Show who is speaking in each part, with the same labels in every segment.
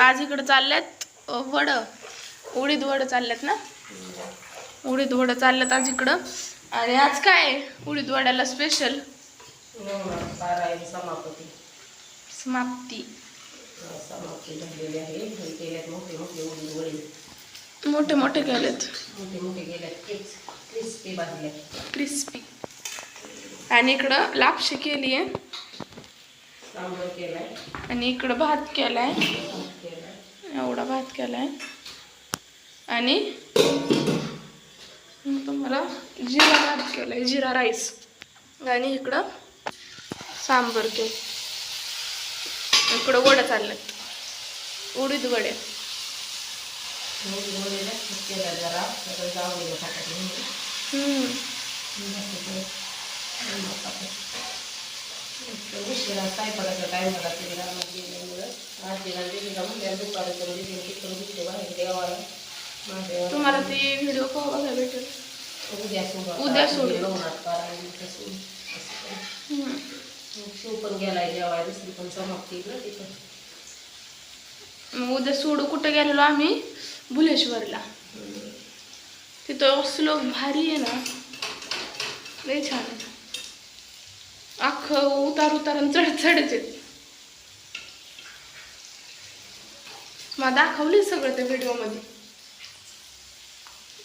Speaker 1: आज इकडं चालल्यात अ, वड. उडीद वड चालल्यात ना? उडीद वड चालल्यात आज इकडं. आणि आज काय? आहे? उडीद वड्याला स्पेशल
Speaker 2: समाप्ती. मोठे मोठे
Speaker 1: केलेत.
Speaker 2: क्रिस्पी.
Speaker 1: आणि इकडं लापशी केली आहे आणि इकडं भात
Speaker 2: भात केलाय.
Speaker 1: एवढा भात केला आहे आणि तुम्हाला जिरा भात केला आहे जिरा राईस. आणि इकडं सांबर केलं इकडं वडं चालल्यात उडीद वडे.
Speaker 2: मोठी वडी जास्त केला जरा तर उशिरा स्वयंपाकाचा टाइम म्हणल्या दुपारी तिकडून बाहेर देवाला.
Speaker 1: तुम्हाला ती व्हिडिओ बघायला भेटेल?
Speaker 2: उद्या सोडू
Speaker 1: उद्या सोडू.
Speaker 2: नवनाथ पारायण कसं असं करू.
Speaker 1: हम्म.
Speaker 2: मग शिव पण गेलाय जेवाय दुसरी पण समाप्ती ना तिथं.
Speaker 1: मग उद्या सोडू कुठं गेलेलो आम्ही? भुलेश्वरला. तिथं स्लोप भारी आहे ना. लय छान आहे. अख्खं उतार उतार आणि चढ चढच आहेत मला दाखवली सगळं त्या व्हिडिओमध्ये.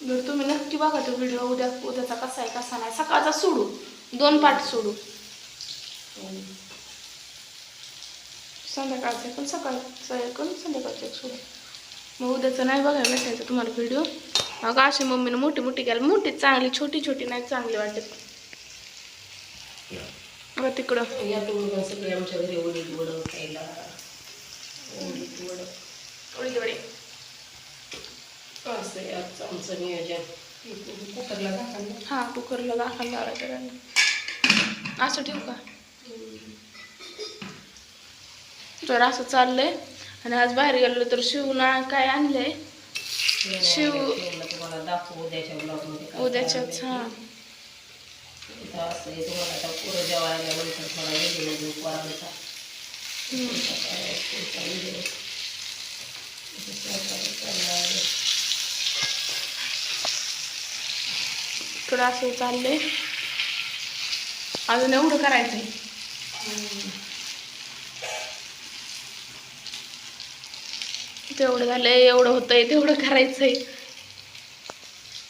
Speaker 1: जर तुम्ही नक्की बघा तो व्हिडिओ उद्या उद्याचा कसा आहे कसा नाही. सकाळचा सोडू. दोन पाठ सोडू. संध्याकाळचं आहे पण सकाळचं आहे संध्याकाळचं एक सोडू. मग उद्याचं नाही बघायला भेटायचं तुम्हाला व्हिडिओ. अगं अशी मम्मीनं मोठी मोठी केली. मोठी चांगली छोटी छोटी नाही चांगली वाटत. मग तिकडं.
Speaker 2: या आमच्या घरी उडीद वड असं आहे आजचं आमचं नियोजन. कुकरला टाकायला
Speaker 1: हां कुकरला दाखल लावायचं. असं ठेवू का? तर असं चाललंय. आणि आज बाहेर गेलो तर शिवना काय आणलंय? शिव- उद्याच्याच हां.
Speaker 2: जेवायला थोडं
Speaker 1: असं चाललंय. अजून एवढं करायचंय तेवढं झालंय एवढं होतंय तेवढं करायचंय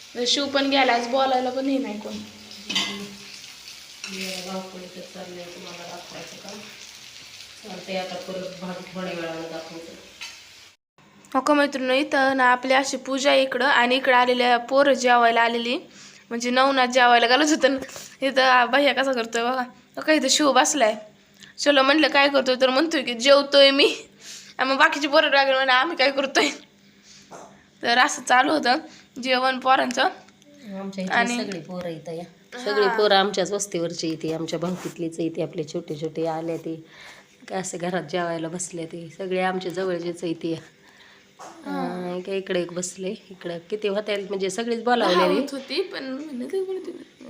Speaker 1: म्हणजे शिव पण गेला आज बोलायला पण हे नाही कोण.
Speaker 2: मी चाललंय तुम्हाला दाखवायचं का ते आता परत भाग थोड्या वेळाला दाखवतो.
Speaker 1: हो मैत्रिणी इथं ना आपली अशी पूजा इकडं आणि इकडं आलेल्या पोरं जेवायला आलेली. म्हणजे नवनाथ जेवायला घालत होतं ना इथं भैया कसा करतोय बघा. का इथं शिव बसलाय. चलो म्हटलं काय करतोय? तर म्हणतोय की जेवतोय मी. मग बाकीचे पोरं लागले म्हणजे आम्ही काय करतोय? तर असं चालू होतं जेवण पोरांचं.
Speaker 2: इथे
Speaker 1: आणि-
Speaker 2: सगळी पोरं इथं या. सगळी पोरं आमच्याच वस्तीवरची येते आमच्या भावकीतलीच येते आपले छोटे छोटे आले ते. काय असे घरात जेवायला बसले ते. सगळे आमच्या जवळचेच अं, काय इकडे एक बसले. इकडे किती होत्या म्हणजे सगळीच बोलावलेली.
Speaker 1: होत होती पण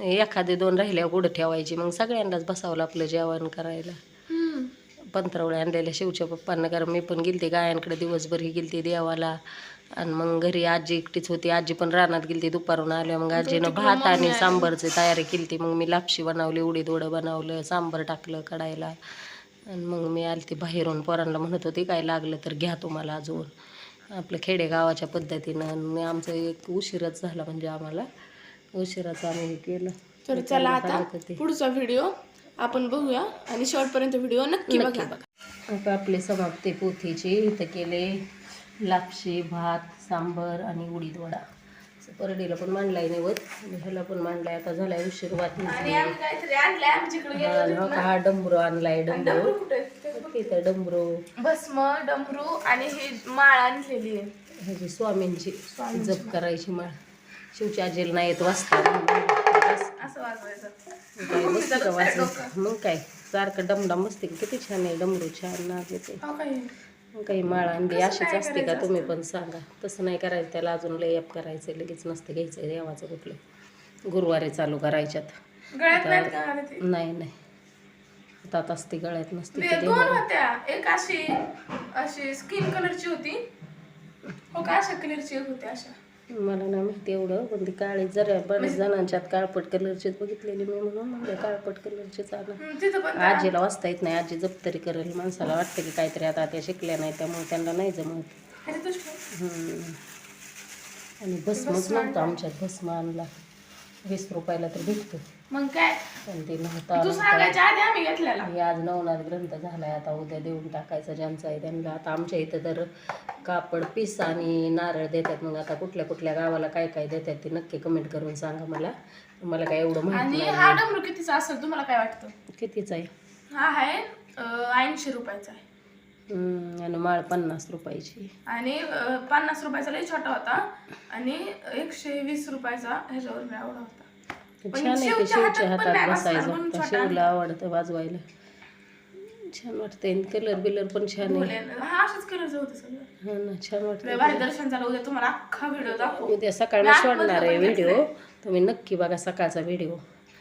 Speaker 2: एखादे दोन राहिल्या पुढं ठेवायची. मग सगळ्यांनाच बसावलं आपलं जेवण करायला. पंधरवड्या आणलेल्या शिवच्या पप्पांना कारण मी पण गेलते गायांकडे दिवसभर ही गेलते देवाला. आणि मग घरी आजी एकटीच होती. आजी पण रानात गेलती दुपारून आल्या. मग आजीनं भात आणि सांबरची तयारी केली मग मी लापशी बनवली उडीद उडं बनवलं सांबर टाकलं कडायला आणि मग मी आलती बाहेरून. पोरांना म्हणत होती काय लागलं तर घ्या तुम्हाला अजून. आपलं खेडेगावाच्या पद्धतीनं आमचं एक उशीरच झाला म्हणजे आम्हाला. उशिराचं आम्ही हे केलं.
Speaker 1: तर चला आता. पुढचा व्हिडिओ आपण बघूया आणि शेवटपर्यंत व्हिडिओ नक्की बघा.
Speaker 2: आता आपले समाप्ती पोथीचे इथं केले लापशी भात सांबर आणि उडीद वडा परडीला पण मांडलाय नैवत. ह्याला पण मांडलाय. आता झालाय उशीर
Speaker 1: आमच्याकडे
Speaker 2: हा डंबरू आणलाय डंबरू तिथं डंबरू
Speaker 1: भस्म डमरू आणि ही माळ आणलेली आहे.
Speaker 2: ह्याची स्वामींची जप करायची माळ. शिवची आजीला नाही येत वाचता.
Speaker 1: असं वाजवायचं.
Speaker 2: काय मस्त का वाचायचं मग काय? सारखं डमडम मस्ती. किती छान आहे डमरू छान नाच येते.
Speaker 1: हो काय?
Speaker 2: मग काही माळ अंडी अशीच असते का तुम्ही पण सांगा. तसं नाही करायचं त्याला अजून लेप करायचं लगेच नसतं घ्यायचं देवाचं कुठलं. गुरुवारी चालू करायच्यात.
Speaker 1: गळ्यात नाहीत का घालत हे?
Speaker 2: नाही नाही. हातात असते गळ्यात नसते
Speaker 1: ते दोन. होत्या. एक अशी अशी स्किन कलरची होती. हो का? अशा कलरची एक होती अशा.
Speaker 2: मला नाही माहिती एवढं पण ती काळी जरा बऱ्याच जणांच्यात काळपट कलरचीच बघितलेली मी म्हणून म्हणजे काळपट कलरचीच आणा.
Speaker 1: हम्म, तिथं पण त्या-
Speaker 2: आजीला वाचता येत नाही आजी जप तरी करेल. माणसाला वाटतं की काहीतरी आता त्या शिकल्या नाही त्यामुळे त्यांना नाही जमत. आणि भस्मच नव्हतं आमच्यात भस्म आणला. वीस रुपयाला तर भेटतो.
Speaker 1: मग काय?
Speaker 2: पण ते नव्हता
Speaker 1: तू सांगायच्या आधी आम्ही घेतलेला.
Speaker 2: हे आज नवनाथ ग्रंथ झालाय आता उद्या देऊन टाकायचा ज्यांचा आहे त्यांना. आता आमच्या इथं तर कापड पीस आणि नारळ देतात. मग आता कुठल्या कुठल्या गावाला काय काय देतात ते नक्की कमेंट करून सांगा मला. मला काय एवढं माहीत
Speaker 1: आणि
Speaker 2: नाही.
Speaker 1: हा डमरू कितीचा असेल तुम्हाला काय वाटतं?
Speaker 2: कितीच आहे?
Speaker 1: हा आहे ऐंशी रुपयाचा आहे.
Speaker 2: आणि माळ पन्नास रुपयाची.
Speaker 1: आणि पन्नास रुपयाचा लई छोटा होता आणि एकशे वीस रुपयाचा ह्याच्यावर एवढा होता.
Speaker 2: छान आहे ते
Speaker 1: शिवच्या हातात
Speaker 2: बसायचं. शिवला आवडतं वाजवायला. छान वाटतंय. कलर बिलर पण छान आहे.
Speaker 1: हा अशाच कलरचं होतं सगळं.
Speaker 2: हा ना छान वाटतं
Speaker 1: भारी दर्शन झालं. उद्या तुम्हाला अख्खा व्हिडिओ दाखवू.
Speaker 2: उद्या सकाळी सोडणार आहे व्हिडिओ तुम्ही नक्की बघा सकाळचा व्हिडिओ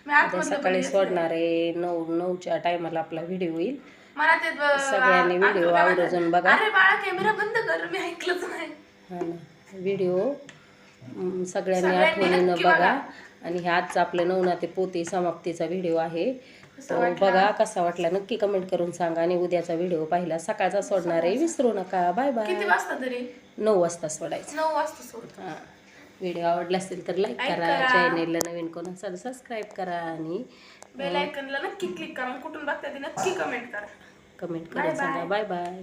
Speaker 1: मी
Speaker 2: उद्या सकाळी सोडणार आहे. नऊ नऊच्या टायमाला आपला व्हिडिओ येईल.
Speaker 1: मला ते ब-
Speaker 2: सगळ्यांनी
Speaker 1: आ-
Speaker 2: व्हिडिओ
Speaker 1: काय
Speaker 2: आवर्जून बघा.
Speaker 1: अरे बाळा कॅमेरा बंद कर मी ऐकलंच नाही.
Speaker 2: हा ना. व्हिडिओ अं, सगळ्यांनी
Speaker 1: सगळ्यांनी
Speaker 2: आठवणीनं
Speaker 1: नक्की
Speaker 2: बघा.
Speaker 1: बघा.
Speaker 2: आणि हे आजचा आपलं नवनाथे पोते समाप्तीचा व्हिडिओ आहे. तो बघा कसा वाटला? नक्की कमेंट करून सांगा. आणि उद्याचा व्हिडिओ पाहिला. सकाळचा सोडणार आहे. विसरू नका. बाय बाय
Speaker 1: किती वाजता तरी?
Speaker 2: नऊ वाजता सोडायचं.
Speaker 1: नऊ वाजता सोड
Speaker 2: हां. व्हिडिओ आवडला असेल तर लाईक
Speaker 1: Like
Speaker 2: करा.
Speaker 1: करा.
Speaker 2: चॅनेलला नवीन कोण असाल सबस्क्राईब करा. आणि
Speaker 1: बेल आयकनला नक्की क्लिक करा. कुठून बघताय ते नक्की कमेंट करा.
Speaker 2: कमेंट करून. सांगा बाय बाय